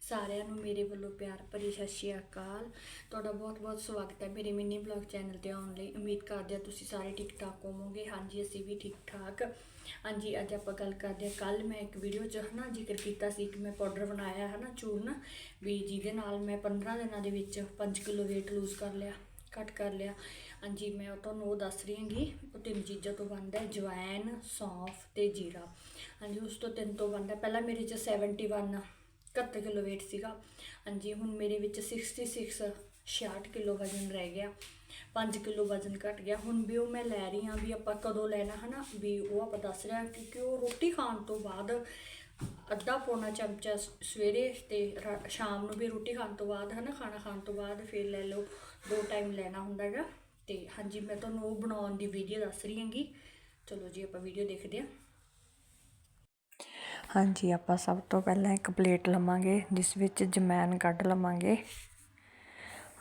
ਸਾਰਿਆਂ ਨੂੰ ਮੇਰੇ ਵੱਲੋਂ ਪਿਆਰ ਭਰੀ ਸਤਿ ਸ਼੍ਰੀ ਅਕਾਲ। ਤੁਹਾਡਾ ਬਹੁਤ-ਬਹੁਤ ਸਵਾਗਤ ਹੈ ਮੇਰੇ ਮਿੰਨੀ ਬਲੌਗ ਚੈਨਲ ਤੇ ਆਉਣ ਲਈ। ਉਮੀਦ ਕਰਦੇ ਹਾਂ ਤੁਸੀਂ ਸਾਰੇ ਠੀਕ ਠਾਕ ਹੋਵੋਗੇ। ਹਾਂਜੀ, ਅਸੀਂ ਵੀ ਠੀਕ ਠਾਕ। ਹਾਂਜੀ, ਅੱਜ ਆਪਾਂ ਗੱਲ ਕਰਦੇ ਹਾਂ। ਕੱਲ ਮੈਂ ਇੱਕ ਵੀਡੀਓ 'ਚ ਹਨਾ ਜ਼ਿਕਰ ਕੀਤਾ ਸੀ ਕਿ ਮੈਂ ਪਾਊਡਰ ਬਣਾਇਆ ਹੈ ਨਾ ਚੂਰਨ। ਵੀ ਜਿਹਦੇ ਨਾਲ ਮੈਂ 15 ਦਿਨਾਂ ਦੇ ਵਿੱਚ 5 ਕਿਲੋ weight lose ਕਰ ਲਿਆ, ਘੱਟ ਕਰ ਲਿਆ। ਹਾਂਜੀ, ਮੈਂ ਤੁਹਾਨੂੰ ਉਹ ਦੱਸ ਰਹੀ ਹਾਂਗੀ, ਉਹ ਤਿੰਨ ਚੀਜ਼ਾਂ ਤੋਂ ਬਣਦਾ ਹੈ। ਜਵੈਨ ਸੌਂਫ ਤੇ ਜੀਰਾ। ਹਾਂਜੀ, ਉਸ ਤੋਂ ਤਿੰਨ ਤੋਂ ਬਣਦਾ ਪਹਿਲਾਂ ਮੇਰੇ 'ਚ 71 71 ਕਿਲੋ weight ਸੀਗਾ। ਹਾਂਜੀ, ਹੁਣ ਮੇਰੇ ਵਿੱਚ 66 66 ਕਿਲੋ ਵਜ਼ਨ ਰਹਿ ਗਿਆ। 5 ਕਿਲੋ ਵਜ਼ਨ ਘਟ ਗਿਆ। ਹੁਣ ਵੀ ਉਹ ਮੈਂ ਲੈ ਰਹੀ ਹਾਂ ਵੀ ਆਪਾਂ ਕਦੋਂ ਲੈਣਾ, ਹਨਾ? ਵੀ ਉਹ ਆਪਾਂ ਦੱਸ ਰਿਹਾ ਕਿਉਂਕਿ ਉਹ ਰੋਟੀ ਖਾਣ ਤੋਂ ਬਾਅਦ ਅੱਧਾ ਪੌਣਾ ਚਮਚਾ ਸ- ਸਵੇਰੇ ਤੇ ਰਾ- ਸ਼ਾਮ ਨੂੰ ਵੀ ਰੋਟੀ ਖਾਣ ਤੋਂ ਬਾਅਦ, ਹਨਾ? ਖਾਣਾ ਖਾਣ ਤੋਂ ਬਾਅਦ ਫਿਰ ਲੈ ਲਓ, ਦੋ ਟਾਈਮ ਲੈਣਾ ਹੁੰਦਾ ਹੈਗਾ। ਤੇ ਹਾਂਜੀ, ਮੈਂ ਤੁਹਾਨੂੰ ਉਹ ਬਣਾਉਣ ਦੀ ਵੀਡੀਓ ਦੱਸ ਰਹੀ ਹਾਂਗੀ। ਚਲੋ ਜੀ, ਆਪਾਂ ਵੀਡੀਓ ਦੇਖਦੇ ਹਾਂ। ਹਾਂਜੀ, ਆਪਾਂ ਸਭ ਤੋਂ ਪਹਿਲਾਂ ਇੱਕ ਪਲੇਟ ਲਵਾਂਗੇ, ਜਿਸ ਵਿੱਚ ਜਮੈਨ ਕੱਢ ਲਵਾਂਗੇ।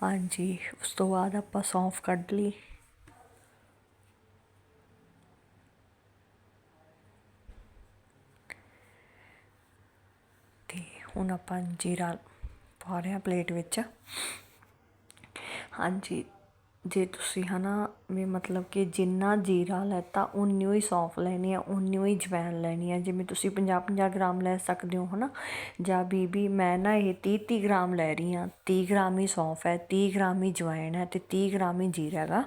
ਹਾਂਜੀ, ਉਸ ਤੋਂ ਬਾਅਦ ਆਪਾਂ ਸੌਂਫ ਕੱਢ ਲਈ। ਤੇ ਹੁਣ ਆਪਾਂ ਜੀਰਾ ਪਾ ਰਹੇ ਹਾਂ ਪਲੇਟ ਵਿੱਚ। ਹਾਂਜੀ ਜੇ ਤੁਸੀਂ ਹੈ ਨਾ ਵੀ ਮਤਲਬ ਕਿ ਜਿੰਨਾ ਜੀਰਾ ਲੈਤਾ ਉਨੀ ਹੀ ਸੌਂਫ ਲੈਣੀ ਆ ਉਨੀ ਹੀ ਜਵੈਨ ਲੈਣੀ ਆ। ਜਿਵੇਂ ਤੁਸੀਂ 50 50 ਗ੍ਰਾਮ ਲੈ ਸਕਦੇ ਹੋ ਹੈ ਨਾ ਜਾਂ ਬੀਬੀ, ਮੈਂ ਨਾ ਇਹ ਤੀਹ ਤੀਹ ਗ੍ਰਾਮ ਲੈ ਰਹੀ ਹਾਂ ਤੀਹ ਗ੍ਰਾਮ ਹੀ ਸੌਂਫ ਹੈ, ਤੀਹ ਗ੍ਰਾਮ ਹੀ ਜਵੈਨ ਹੈ ਅਤੇ ਤੀਹ ਗ੍ਰਾਮ ਹੀ ਜੀਰਾ ਹੈਗਾ।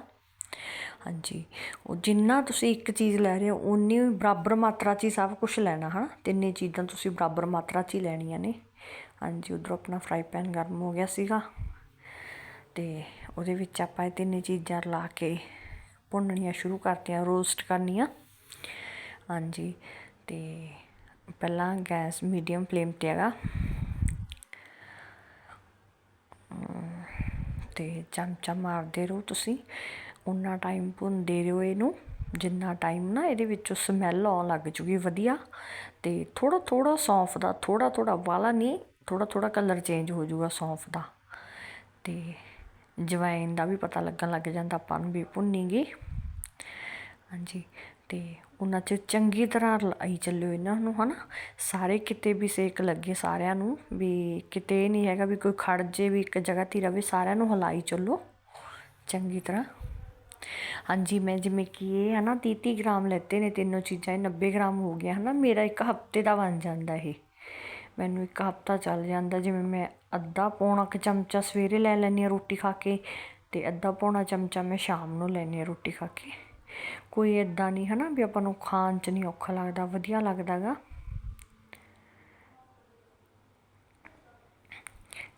ਹਾਂਜੀ। ਉਹ ਜਿੰਨਾ ਤੁਸੀਂ ਇੱਕ ਚੀਜ਼ ਲੈ ਰਹੇ ਹੋ ਉਨੀ ਬਰਾਬਰ ਮਾਤਰਾ 'ਚ ਹੀ ਸਭ ਕੁਝ ਲੈਣਾ ਹੈ ਨਾ ਤਿੰਨੇ ਚੀਜ਼ਾਂ ਤੁਸੀਂ ਬਰਾਬਰ ਮਾਤਰਾ 'ਚ ਹੀ ਲੈਣੀਆਂ ਨੇ। ਹਾਂਜੀ, ਉਧਰੋਂ ਆਪਣਾ ਫਰਾਈ ਪੈਨ ਗਰਮ ਹੋ ਗਿਆ ਸੀਗਾ। ਅਤੇ ਉਹਦੇ ਵਿੱਚ ਆਪਾਂ ਇਹ ਤਿੰਨੇ ਚੀਜ਼ਾਂ ਲਾ ਕੇ ਭੁੰਨਣੀਆਂ ਸ਼ੁਰੂ ਕਰਤੀਆਂ ਰੋਸਟ ਕਰਨੀਆਂ। ਹਾਂਜੀ ਤੇ ਪਹਿਲਾਂ ਗੈਸ ਮੀਡੀਅਮ ਫਲੇਮ ਤੇ ਹੈਗਾ। ਅਮ, ਤੇ ਚਮਚਾ ਮਾਰਦੇ ਰਹੋ ਤੁਸੀਂ। ਉਨਾ ਟਾਈਮ ਭੁੰਨਦੇ ਰਹੋ ਇਹਨੂੰ। ਜਿੰਨਾ ਟਾਈਮ ਨਾ ਇਹਦੇ ਵਿੱਚੋਂ ਸਮੈਲ ਆਉਣ ਲੱਗ ਜੂਗੀ ਵਧੀਆ। ਤੇ ਥੋੜਾ ਥੋੜਾ ਸੌਂਫ ਦਾ ਥੋੜਾ ਥੋੜਾ ਵਾਲਾ ਨਹੀਂ ਥੋੜਾ ਥੋੜਾ ਕਲਰ ਚੇਂਜ ਹੋ ਜਾਊਗਾ ਸੌਂਫ ਦਾ। ਤੇ ਜਵਾਇਨ ਦਾ ਵੀ ਪਤਾ ਲੱਗਣ ਲੱਗ ਜਾਂਦਾ, ਆਪਾਂ ਨੂੰ ਵੀ ਭੁੰਨੀ ਗਈ ਹਾਂਜੀ, ਤੇ ਉਹਨਾਂ 'ਚ ਚੰਗੀ ਤਰ੍ਹਾਂ ਲਾਈ ਚੱਲਿਓ ਇਹਨਾਂ ਨੂੰ, ਹਨਾ। ਸਾਰੇ ਕਿਤੇ ਵੀ ਸੇਕ ਲੱਗੇ ਸਾਰਿਆਂ ਨੂੰ, ਵੀ ਕਿਤੇ ਇਹ ਨਹੀਂ ਹੈਗਾ ਵੀ ਕੋਈ ਖੜ ਜੇ, ਵੀ ਇੱਕ ਜਗ੍ਹਾ ਤੇ ਹੀ ਰਵੇ, ਸਾਰਿਆਂ ਨੂੰ ਹਲਾਈ ਚੱਲੋ। ਚੰਗੀ ਤਰ੍ਹਾਂ। ਹਾਂਜੀ, ਮੈਂ ਜਿਵੇਂ ਕਿ ਇਹ ਹੈ ਨਾ 30 30 ਗ੍ਰਾਮ ਲੈਤੇ ਨੇ, ਤਿੰਨੋਂ ਚੀਜ਼ਾਂ, ਇਹ 90 ਗ੍ਰਾਮ ਹੋ ਗਿਆ, ਹਨਾ। ਮੇਰਾ ਇੱਕ ਹਫ਼ਤੇ ਦਾ ਬਣ ਜਾਂਦਾ ਇਹ। ਮੈਨੂੰ ਇੱਕ ਹਫਤਾ ਚੱਲ ਜਾਂਦਾ, ਜਿਵੇਂ ਮੈਂ ਅੱਧਾ ਪੌਣਾ ਕੁ ਚਮਚਾ ਸਵੇਰੇ ਲੈ ਲੈਂਦੀ ਹਾਂ ਰੋਟੀ ਖਾ ਕੇ ਅਤੇ ਅੱਧਾ ਪੌਣਾ ਚਮਚਾ ਮੈਂ ਸ਼ਾਮ ਨੂੰ ਲੈਂਦੀ ਹਾਂ ਰੋਟੀ ਖਾ ਕੇ। ਕੋਈ ਇੱਦਾਂ ਨਹੀਂ ਹੈ ਨਾ ਵੀ ਆਪਾਂ ਨੂੰ ਖਾਣ 'ਚ ਨਹੀਂ ਔਖਾ ਲੱਗਦਾ, ਵਧੀਆ ਲੱਗਦਾ ਗਾ।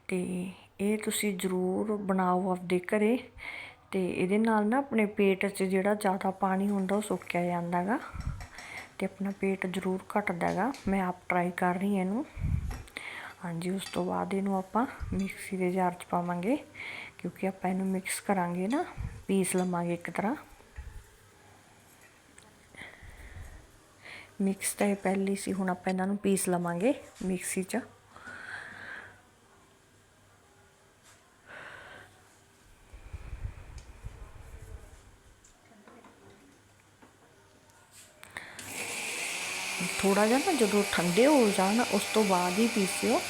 ਅਤੇ ਇਹ ਤੁਸੀਂ ਜ਼ਰੂਰ ਬਣਾਓ ਆਪਦੇ ਘਰੇ ਅਤੇ ਇਹਦੇ ਨਾਲ ਨਾ ਆਪਣੇ ਪੇਟ 'ਚ ਜਿਹੜਾ ਜ਼ਿਆਦਾ ਪਾਣੀ ਹੁੰਦਾ ਉਹ ਸੁੱਕਿਆ ਜਾਂਦਾ ਅਤੇ ਆਪਣਾ ਪੇਟ ਜ਼ਰੂਰ ਘਟਦਾ ਗਾ ਮੈਂ ਆਪ ਟਰਾਈ ਕਰ ਰਹੀ ਹਾਂ ਇਹਨੂੰ। ਹਾਂਜੀ, ਉਸ ਤੋਂ ਬਾਅਦ ਇਹਨੂੰ ਆਪਾਂ ਮਿਕਸੀ ਦੇ ਜਾਰ 'ਚ ਪਾਵਾਂਗੇ। ਕਿਉਂਕਿ ਆਪਾਂ ਇਹਨੂੰ ਮਿਕਸ ਕਰਾਂਗੇ ਨਾ, ਪੀਸ ਲਵਾਂਗੇ ਇੱਕ ਤਰ੍ਹਾਂ। ਮਿਕਸ ਤਾਂ ਇਹ ਪਹਿਲੀ ਸੀ, ਹੁਣ ਆਪਾਂ ਇਹਨਾਂ ਨੂੰ ਪੀਸ ਲਵਾਂਗੇ ਮਿਕਸੀ 'ਚ। ਥੋੜਾ ਜਿਹਾ ਨਾ ਜਦੋਂ ਠੰਡੇ ਹੋ ਜਾਣ, ਉਸ ਤੋਂ ਬਾਅਦ ਹੀ ਪੀਸਿਓ।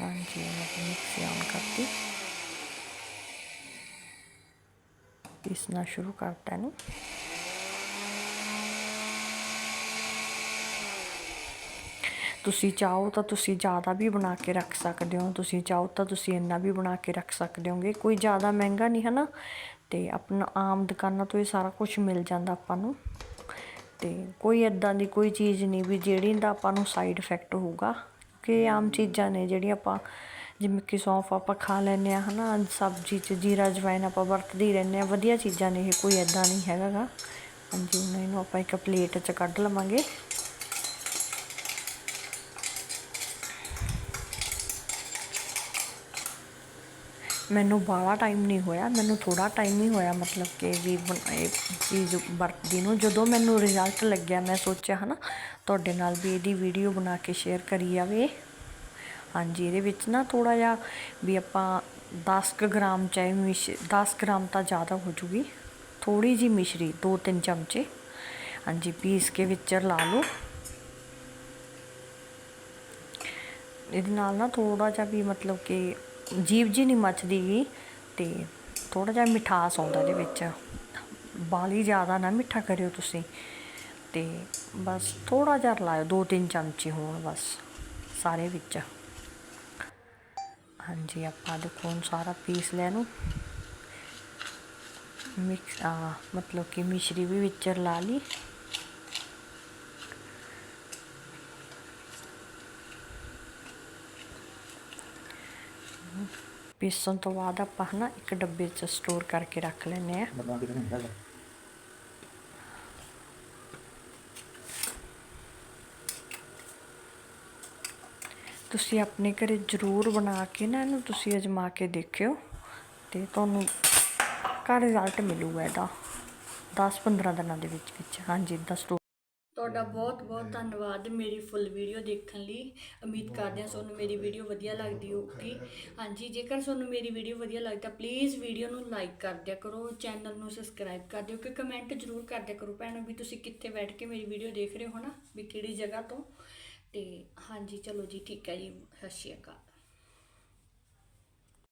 ਹਾਂਜੀ, ਮੈਂ ਮਿਕਸੀ ਆਨ ਕਰਤੀ। ਪੀਸਣਾ ਸ਼ੁਰੂ ਕਰਤਾ ਇਹਨੂੰ। ਤੁਸੀਂ ਚਾਹੋ ਤਾਂ ਤੁਸੀਂ ਜ਼ਿਆਦਾ ਵੀ ਬਣਾ ਕੇ ਰੱਖ ਸਕਦੇ ਹੋ, ਤੁਸੀਂ ਚਾਹੋ ਤਾਂ ਤੁਸੀਂ ਇੰਨਾ ਵੀ ਬਣਾ ਕੇ ਰੱਖ ਸਕਦੇ ਹੋਗੇ। ਕੋਈ ਜ਼ਿਆਦਾ ਮਹਿੰਗਾ ਨਹੀਂ ਹੈ ਨਾ ਤੇ ਆਪਣਾ ਆਮ ਦੁਕਾਨਾਂ ਤੋਂ ਇਹ ਸਾਰਾ ਕੁਝ ਮਿਲ ਜਾਂਦਾ ਆਪਾਂ ਨੂੰ। ਤੇ ਕੋਈ ਇਦਾਂ ਦੀ ਕੋਈ ਚੀਜ਼ ਨਹੀਂ ਵੀ ਜਿਹੜੀ ਦਾ ਆਪਾਂ ਨੂੰ ਸਾਈਡ ਇਫੈਕਟ ਹੋਊਗਾ। ਕਿ ਆਮ ਚੀਜ਼ਾਂ ਨੇ ਜਿਹੜੀਆਂ ਆਪਾਂ, ਜਿਵੇਂ ਕਿ ਸੌਂਫ ਆਪਾਂ ਖਾ ਲੈਂਦੇ ਆ ਹਨਾ, ਸਬਜ਼ੀ 'ਚ ਜੀਰਾ ਜਵੈਨ ਆਪਾਂ ਵਰਤਦੇ ਹੀ ਰਹਿੰਦੇ ਆ ਵਧੀਆ ਚੀਜ਼ਾਂ ਨੇ ਇਹ, ਕੋਈ ਇਦਾਂ ਨਹੀਂ ਹੈਗਾ ਗਾ। ਹਾਂਜੀ ਉਹਨਾਂ ਨੂੰ ਆਪਾਂ ਇੱਕ ਪਲੇਟ 'ਚ ਕੱਢ ਲਵਾਂਗੇ। ਮੈਨੂੰ ਬਾਹਲਾ ਟਾਈਮ ਨਹੀਂ ਹੋਇਆ, ਮੈਨੂੰ ਥੋੜ੍ਹਾ ਟਾਈਮ ਹੀ ਹੋਇਆ ਮਤਲਬ ਕਿ ਵੀ ਬਣ- ਇਹ ਚੀਜ਼ ਵਰਤਦੀ ਨੂੰ। ਜਦੋਂ ਮੈਨੂੰ ਰਿਜ਼ਲਟ ਲੱਗਿਆ, ਮੈਂ ਸੋਚਿਆ ਹਨਾ, ਤੁਹਾਡੇ ਨਾਲ ਵੀ ਇਹਦੀ ਵੀਡੀਓ ਬਣਾ ਕੇ ਸ਼ੇਅਰ ਕਰੀ ਜਾਵੇ। ਹਾਂਜੀ, ਇਹਦੇ ਵਿੱਚ ਨਾ ਥੋੜਾ ਜਿਹਾ ਵੀ ਆਪਾਂ 10 ਕੁ ਗ੍ਰਾਮ ਚਾਹੇ ਮਿਸ਼ 10 ਗ੍ਰਾਮ ਤਾਂ ਜ਼ਿਆਦਾ ਹੋ ਜੂਗੀ। ਥੋੜੀ ਜੀ ਮਿਸ਼ਰੀ 2-3 ਚਮਚੇ। ਹਾਂਜੀ, ਪੀਸ ਕੇ ਵਿੱਚ ਲਾ ਲਓ। ਇਹਦੇ ਨਾਲ ਨਾ ਥੋੜਾ ਜਿਹਾ ਵੀ ਮਤਲਬ ਕਿ ਜੀਵ ਜੀ ਨਹੀਂ ਮੱਚਦੀ ਗੀ ਤੇ ਥੋੜਾ ਜਿਹਾ ਮਿਠਾਸ ਆਉਂਦਾ ਇਹਦੇ ਵਿੱਚ। ਬਾਲੀ ਜ਼ਿਆਦਾ ਨਾ ਮਿੱਠਾ ਕਰਿਓ ਤੁਸੀਂ ਤੇ ਬਸ ਥੋੜਾ ਜਿਹਾ ਲਾਇਓ ਦੋ ਤਿੰਨ ਚਮਚੇ ਹੋਣ ਬਸ ਸਾਰੇ ਵਿੱਚ। ਹਾਂਜੀ, ਆਪਾਂ ਦੇਖੋ ਹੁਣ ਸਾਰਾ ਪੀਸ ਲੈ ਨੂੰ ਮਿਕਸ ਮਤਲਬ ਕਿ ਮਿਸ਼ਰੀ ਵੀ ਵਿੱਚ ਲਾ ਲਈ। ਪੀਸਣ ਤੋਂ ਬਾਅਦ ਆਪਾਂ ਹਨਾ ਇੱਕ ਡੱਬੇ 'ਚ ਸਟੋਰ ਕਰਕੇ ਰੱਖ ਲੈਂਦੇ ਆ ਨਹੀਂ ਤੁਸੀਂ ਆਪਣੇ ਘਰੇ ਜ਼ਰੂਰ ਬਣਾ ਕੇ ਨਾ ਇਹਨੂੰ ਤੁਸੀਂ ਅਜਮਾ ਕੇ ਦੇਖਿਓ ਤੇ ਤੁਹਾਨੂੰ ਘਰ ਰਿਜ਼ਲਟ ਮਿਲੂਗਾ ਇਹਦਾ। 10-15 ਦਿਨਾਂ ਦੇ ਵਿੱਚ ਵਿੱਚ। ਹਾਂਜੀ ਇਦਾਂ ਸਟੋਰ ਤੁਹਾਡਾ ਬਹੁਤ ਬਹੁਤ ਧੰਨਵਾਦ ਮੇਰੀ ਫੁੱਲ ਵੀਡੀਓ ਦੇਖਣ ਲਈ। ਉਮੀਦ ਕਰਦੇ ਹਾਂ ਤੁਹਾਨੂੰ ਮੇਰੀ ਵੀਡੀਓ ਵਧੀਆ ਲੱਗਦੀ ਹੋਊਗੀ। ਹਾਂਜੀ ਜੇਕਰ ਤੁਹਾਨੂੰ ਮੇਰੀ ਵੀਡੀਓ ਵਧੀਆ ਲੱਗਦਾ ਪਲੀਜ਼ ਵੀਡੀਓ ਨੂੰ ਲਾਈਕ ਕਰ ਦਿਆ ਕਰੋ ਚੈਨਲ ਨੂੰ ਸਬਸਕ੍ਰਾਈਬ ਕਰ ਦਿਓ ਕਿ ਕਮੈਂਟ ਜ਼ਰੂਰ ਕਰ ਦਿਆ ਕਰੋ ਭੈਣੋ ਵੀ ਤੁਸੀਂ ਕਿੱਥੇ ਬੈਠ ਕੇ ਮੇਰੀ ਵੀਡੀਓ ਦੇਖ ਰਹੇ ਹੋ ਨਾ ਵੀ ਕਿਹੜੀ ਜਗ੍ਹਾ ਤੋਂ। ਤੇ ਹਾਂਜੀ ਚਲੋ ਜੀ ਠੀਕ ਹੈ ਜੀ ਸਤਿ ਸ਼੍ਰੀ ਅਕਾਲ।